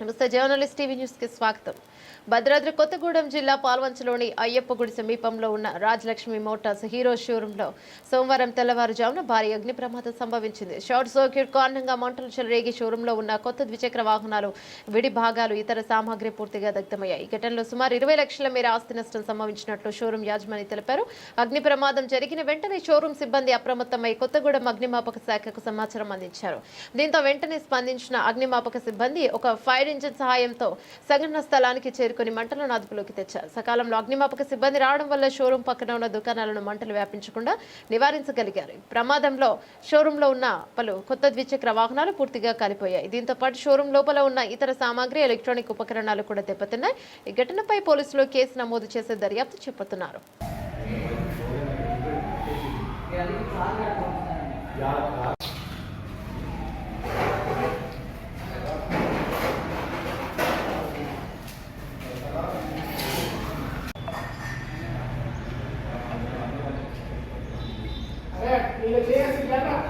నమస్తే journalist TV న్యూస్కి స్వాగతం. భద్రాద్రి కొత్తగూడెం జిల్లా పాల్వంచలోని అయ్యప్ప గుడి సమీపంలో ఉన్న రాజలక్ష్మి మోటార్స్ హీరో షోరూంలో సోమవారం తెల్లవారుజామున భారీ అగ్ని ప్రమాదం సంభవించింది. షార్ట్ సర్క్యూట్ కారణంగా మంటలు చెలరేగి షోరూంలో ఉన్న కొత్త ద్విచక్ర వాహనాలు విడి భాగాలు ఇతర సామాగ్రి పూర్తిగా దగ్ధమయ్యాయి. ఈ ఘటనలో సుమారు ఇరవై లక్షల మేర ఆస్తి నష్టం సంభవించినట్లు షోరూం యాజమాని తెలిపారు. అగ్ని ప్రమాదం జరిగిన వెంటనే షోరూం సిబ్బంది అప్రమత్తమై కొత్తగూడెం అగ్నిమాపక శాఖకు సమాచారం అందించారు. దీంతో వెంటనే స్పందించిన అగ్నిమాపక సిబ్బంది ఒక ఫైర్ ఇంజిన్ సహాయంతో సంఘటన స్థలానికి చేరుకుని మంటలను అదుపులోకి తెచ్చారు. సకాలంలో అగ్నిమాపక సిబ్బంది రావడం వల్ల షోరూం పక్కన ఉన్న దుకాణాలను మంటలు వ్యాపించకుండా నివారించగలిగారు. ప్రమాదంలో షోరూంలో ఉన్న పలు కొత్త ద్విచక్ర వాహనాలు పూర్తిగా కాలిపోయాయి. దీంతో పాటు షోరూం లోపల ఉన్న ఇతర సామాగ్రి ఎలక్ట్రానిక్ ఉపకరణాలు కూడా దెబ్బతిన్నాయి. ఈ ఘటనపై పోలీసులు కేసు నమోదు చేసే దర్యాప్తు చేపడుతున్నారు. ele tem essa ideia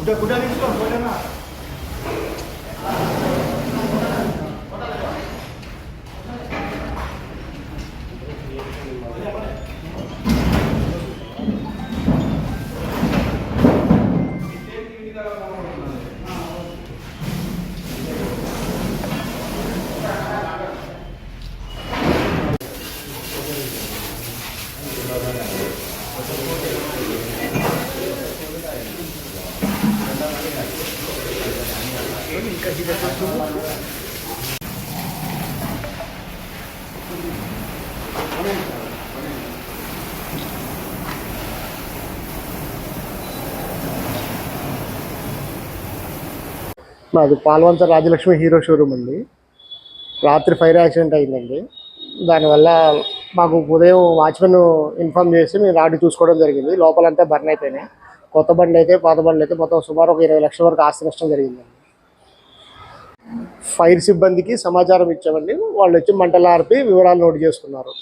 Kuda-kuda ni semua, kuda-kuda. మాది పాల్వంచ రాజలక్ష్మి హీరో షోరూమ్ ఉంది రాత్రి ఫైర్ యాక్సిడెంట్ అయిందండి. దానివల్ల మాకు ఉదయం వాచ్మెన్ ఇన్ఫామ్ చేసి మేము రాడి చూసుకోవడం జరిగింది. లోపలంతా బర్న్ అయిపోయినాయి. కొత్త బండ్లు అయితే పాత బండ్లు అయితే మొత్తం సుమారు ఒక ఇరవై లక్షల వరకు ఆస్తి నష్టం జరిగిందండి ఫైర్ సిబ్బందికి సమాచారం ఇచ్చామండి. వాళ్ళు వచ్చి మంటలు ఆర్పి వివరాలు నోట్ చేసుకున్నారు.